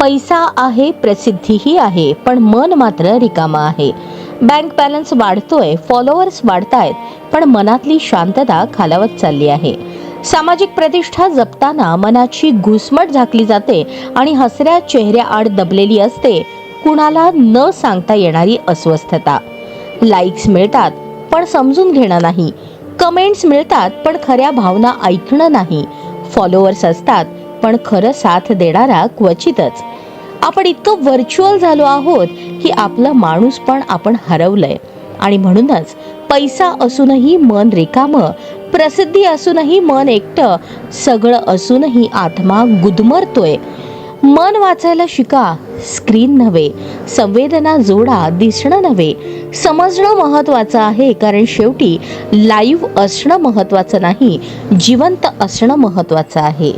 पैसा आहे प्रसिद्धीही आहे पण मन मात्र रिकामा आहे. बँक बॅलन्स वाढतोय फॉलोअर्स वाढतायत पण मनातली शांतता खालावत चालली आहे. सामाजिक प्रतिष्ठा जपताना मनाची घुसमट झाकली जाते आणि हसऱ्या चेहऱ्याआड दबलेली असते कुणाला न सांगता येणारी अस्वस्थता. लाईक्स मिळतात पण समजून घेणं नाही. कमेंट्स मिळतात पण खऱ्या भावना ऐकणं नाही. फॉलोअर्स असतात पण खरं साथ देणारा क्वचितच. आपण इतकं व्हर्च्युअल झालो आहोत की आपलं माणूस पण आपण हरवलंय. आणि म्हणूनच पैसा असूनही मन रिकामं प्रसिद्धी असूनही मन एकटं सगळं असूनही आत्मा गुदमरतोय. मन वाचायला शिका स्क्रीन नव्हे संवेदना जोडा दिसणं नव्हे. समजणं महत्वाचं आहे कारण शेवटी लाईव्ह असणं महत्वाचं नाही जिवंत असणं महत्वाचं आहे.